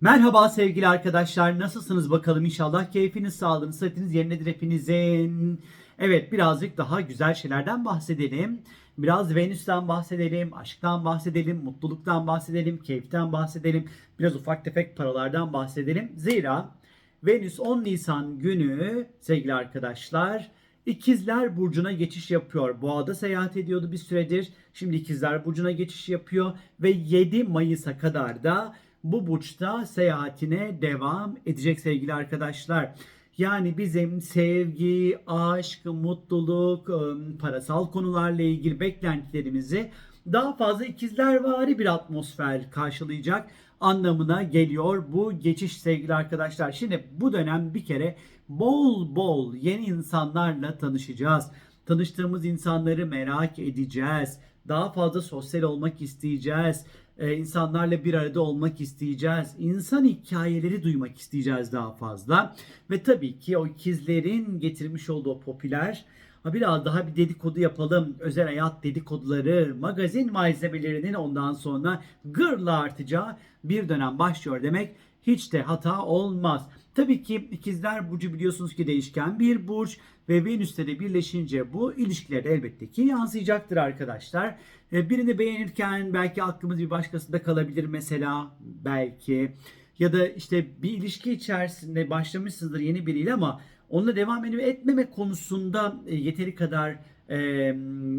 Merhaba sevgili arkadaşlar. Nasılsınız bakalım? İnşallah keyfiniz, sağlığınız, sıhhatiniz yerindedir hepinizin. Evet birazcık daha güzel şeylerden bahsedelim. Biraz Venüs'ten bahsedelim, aşktan bahsedelim, mutluluktan bahsedelim, keyiften bahsedelim. Biraz ufak tefek paralardan bahsedelim. Zira Venüs 10 Nisan günü sevgili arkadaşlar İkizler Burcu'na geçiş yapıyor. Boğa'da seyahat ediyordu bir süredir. Şimdi İkizler Burcu'na geçiş yapıyor ve 7 Mayıs'a kadar da bu burçta seyahatine devam edecek sevgili arkadaşlar. Yani bizim sevgi, aşk, mutluluk, ıı, parasal konularla ilgili beklentilerimizi daha fazla ikizlervari bir atmosfer karşılayacak anlamına geliyor bu geçiş sevgili arkadaşlar. Şimdi bu dönem bir kere bol bol yeni insanlarla tanışacağız. Tanıştığımız insanları merak edeceğiz. Daha fazla sosyal olmak isteyeceğiz. Ee, insanlarla bir arada olmak isteyeceğiz. İnsan hikayeleri duymak isteyeceğiz daha fazla. Ve tabii ki o ikizlerin getirmiş olduğu popüler Ha biraz daha bir dedikodu yapalım. Özel hayat dedikoduları, magazin malzemelerinin ondan sonra gırla artacağı bir dönem başlıyor demek hiç de hata olmaz. Tabii ki ikizler burcu biliyorsunuz ki değişken bir burç ve Venüs'te de birleşince bu ilişkilere elbette ki yansıyacaktır arkadaşlar. E, Birini beğenirken belki aklımız bir başkasında kalabilir mesela belki ya da işte bir ilişki içerisinde başlamışsınızdır yeni biriyle ama onunla devam etmeme konusunda e, yeteri kadar e,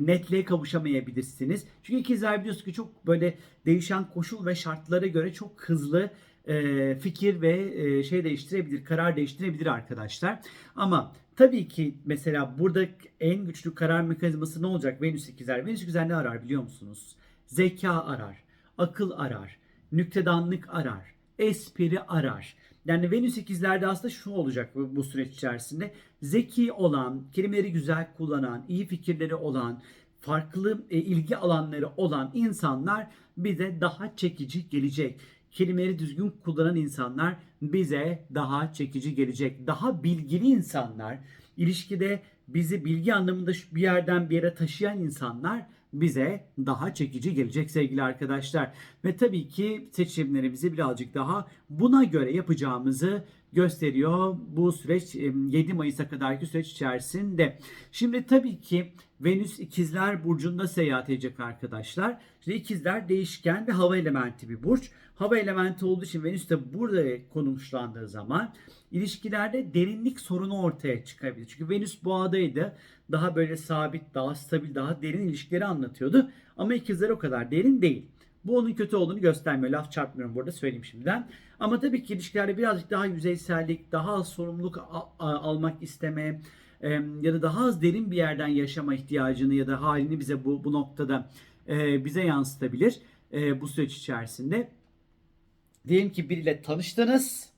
netliğe kavuşamayabilirsiniz. Çünkü ikizler biliyorsunuz ki çok böyle değişen koşul ve şartlara göre çok hızlı e, fikir ve e, şey değiştirebilir, karar değiştirebilir arkadaşlar. Ama tabii ki mesela burada en güçlü karar mekanizması ne olacak? Venüs ikizler. Venüs ikizler ne arar biliyor musunuz? Zeka arar, akıl arar, nüktedanlık arar, espri arar. Yani Venüs ikizlerde aslında şu olacak bu, bu süreç içerisinde. Zeki olan, kelimeleri güzel kullanan, iyi fikirleri olan, farklı e, ilgi alanları olan insanlar bize daha çekici gelecek. Kelimeleri düzgün kullanan insanlar bize daha çekici gelecek. Daha bilgili insanlar, ilişkide bizi bilgi anlamında bir yerden bir yere taşıyan insanlar bize daha çekici gelecek sevgili arkadaşlar. Ve tabii ki seçimlerimizi birazcık daha buna göre yapacağımızı gösteriyor bu süreç e, 7 Mayıs'a kadarki süreç içerisinde. Şimdi tabii ki Venüs ikizler burcunda seyahat edecek arkadaşlar. Şimdi ikizler değişken ve hava elementi bir burç. Hava elementi olduğu için Venüs de burada konumlandığı zaman ilişkilerde derinlik sorunu ortaya çıkabilir. Çünkü Venüs boğadaydı. Daha böyle sabit, daha stabil, daha derin ilişkileri anlatıyordu. Ama ikizler o kadar derin değil. Bu onun kötü olduğunu göstermiyor. Laf çarpmıyorum burada söyleyeyim şimdiden. Ama tabii ki ilişkilerde birazcık daha yüzeysellik, daha az sorumluluk almak isteme e, ya da daha az derin bir yerden yaşama ihtiyacını ya da halini bize bu, bu noktada e, bize yansıtabilir e, bu süreç içerisinde. Diyelim ki biriyle tanıştınız.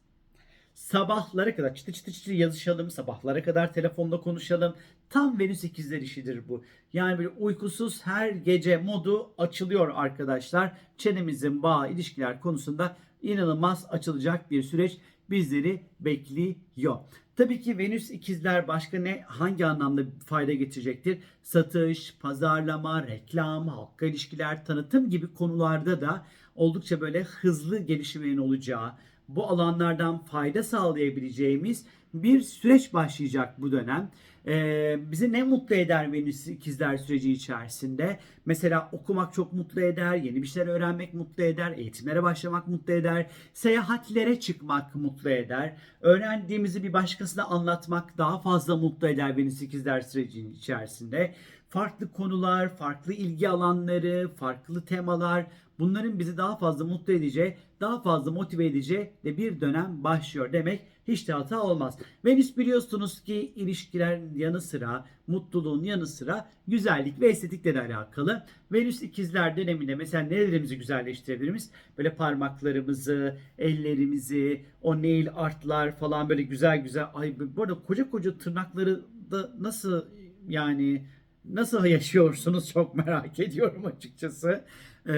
Sabahlara kadar çıtı çıtı çıtı yazışalım. Sabahlara kadar telefonda konuşalım. Tam Venüs ikizler işidir bu. Yani böyle uykusuz her gece modu açılıyor arkadaşlar. Çenemizin bağı ilişkiler konusunda inanılmaz açılacak bir süreç bizleri bekliyor. Tabii ki Venüs ikizler başka ne hangi anlamda fayda getirecektir? Satış, pazarlama, reklam, halkla ilişkiler, tanıtım gibi konularda da oldukça böyle hızlı gelişimin olacağı, bu alanlardan fayda sağlayabileceğimiz bir süreç başlayacak bu dönem. Ee, bizi ne mutlu eder Venüs ikizler süreci içerisinde? Mesela okumak çok mutlu eder, yeni bir şeyler öğrenmek mutlu eder, eğitimlere başlamak mutlu eder, seyahatlere çıkmak mutlu eder, öğrendiğimizi bir başkasına anlatmak daha fazla mutlu eder Venüs ikizler sürecinin içerisinde. Farklı konular, farklı ilgi alanları, farklı temalar bunların bizi daha fazla mutlu edeceği, daha fazla motive edeceği de bir dönem başlıyor demek hiç de hata olmaz. Venüs biliyorsunuz ki ilişkilerin yanı sıra, mutluluğun yanı sıra güzellik ve estetikle de alakalı. Venüs ikizler döneminde mesela nelerimizi güzelleştirebiliriz? Böyle parmaklarımızı, ellerimizi, o nail artlar falan böyle güzel güzel. Ay bu arada koca koca tırnakları da nasıl yani nasıl yaşıyorsunuz çok merak ediyorum açıkçası. Ee,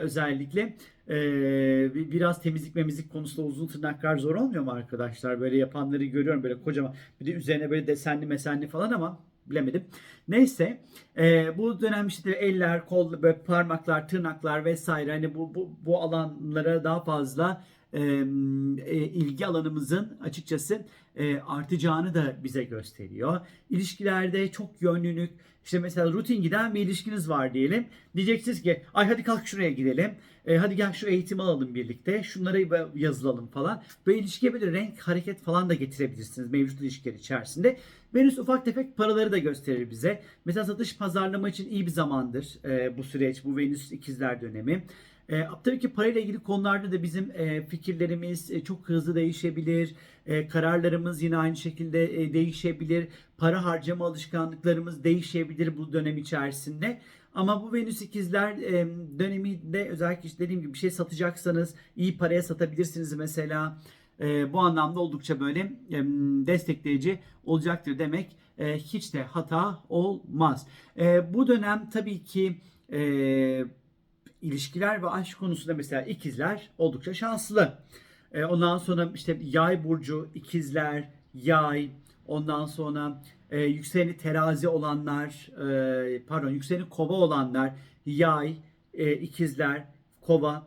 özellikle ee, bi- biraz temizlik memizlik konusunda uzun tırnaklar zor olmuyor mu arkadaşlar? Böyle yapanları görüyorum böyle kocaman. Bir de üzerine böyle desenli mesenli falan ama bilemedim. Neyse e, bu dönem işte eller, kol, böyle parmaklar, tırnaklar vesaire hani bu, bu, bu alanlara daha fazla e, e, ilgi alanımızın açıkçası e, artacağını da bize gösteriyor. İlişkilerde çok yönlülük, işte mesela rutin giden bir ilişkiniz var diyelim. Diyeceksiniz ki ay hadi kalk şuraya gidelim. E, hadi gel şu eğitimi alalım birlikte. Şunları yazılalım falan. Böyle ilişkiye böyle renk, hareket falan da getirebilirsiniz mevcut ilişkiler içerisinde. Venüs ufak tefek paraları da gösterir bize. Mesela satış pazarlama için iyi bir zamandır e, bu süreç, bu Venüs ikizler dönemi. E, tabii ki parayla ilgili konularda da bizim e, fikirlerimiz e, çok hızlı değişebilir. E, kararlarımız yine aynı şekilde e, değişebilir. Para harcama alışkanlıklarımız değişebilir bu dönem içerisinde. Ama bu Venüs ikizler e, döneminde özellikle işte dediğim gibi bir şey satacaksanız iyi paraya satabilirsiniz mesela. E, bu anlamda oldukça böyle e, destekleyici olacaktır demek e, hiç de hata olmaz. E, bu dönem tabii ki e, ilişkiler ve aşk konusunda mesela ikizler oldukça şanslı. E, ondan sonra işte yay burcu, ikizler, yay, ondan sonra e, yükseleni terazi olanlar, e, pardon yükseleni kova olanlar, yay, e, ikizler, kova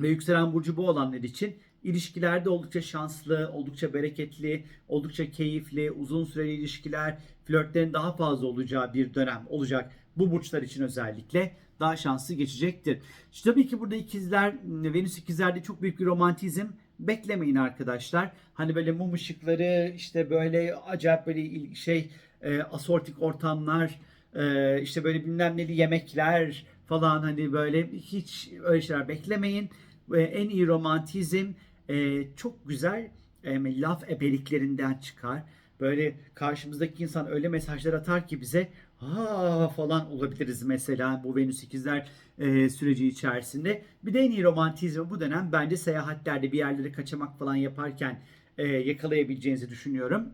ve yükselen burcu bu olanlar için ilişkilerde oldukça şanslı, oldukça bereketli, oldukça keyifli, uzun süreli ilişkiler, flörtlerin daha fazla olacağı bir dönem olacak. Bu burçlar için özellikle daha şanslı geçecektir. İşte tabii ki burada ikizler, Venüs ikizlerde çok büyük bir romantizm beklemeyin arkadaşlar. Hani böyle mum ışıkları, işte böyle acayip böyle şey e, asortik ortamlar, e, işte böyle bilmem neli yemekler falan hani böyle hiç öyle şeyler beklemeyin. E, en iyi romantizm e, çok güzel e, laf ebeliklerinden çıkar. Böyle karşımızdaki insan öyle mesajlar atar ki bize ha falan olabiliriz mesela bu Venüs ikizler e, süreci içerisinde. Bir de en iyi romantizmi bu dönem bence seyahatlerde bir yerlere kaçamak falan yaparken e, yakalayabileceğinizi düşünüyorum.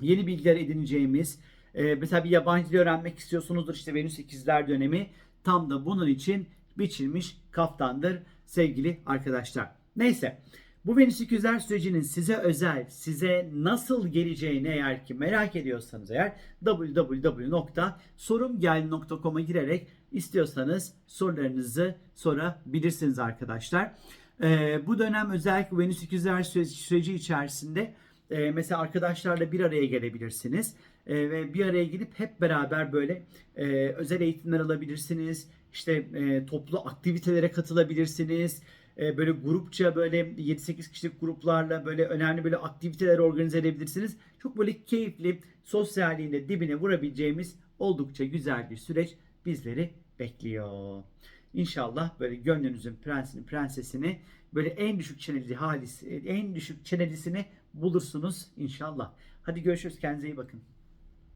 Yeni bilgiler edineceğimiz, e, mesela bir yabancı dil öğrenmek istiyorsunuzdur işte Venüs ikizler dönemi tam da bunun için biçilmiş kaftandır sevgili arkadaşlar. Neyse. Bu Venüs ikizler sürecinin size özel, size nasıl geleceğini eğer ki merak ediyorsanız eğer www.sorumgel.com'a girerek istiyorsanız sorularınızı sorabilirsiniz arkadaşlar. Ee, bu dönem özellikle Venüs ikizler süreci içerisinde e, mesela arkadaşlarla bir araya gelebilirsiniz. E, ve bir araya gelip hep beraber böyle e, özel eğitimler alabilirsiniz. İşte e, toplu aktivitelere katılabilirsiniz e, böyle grupça böyle 7-8 kişilik gruplarla böyle önemli böyle aktiviteler organize edebilirsiniz. Çok böyle keyifli, sosyalliğinde dibine vurabileceğimiz oldukça güzel bir süreç bizleri bekliyor. İnşallah böyle gönlünüzün prensini, prensesini böyle en düşük çeneli halisi, en düşük çenelisini bulursunuz inşallah. Hadi görüşürüz. Kendinize iyi bakın.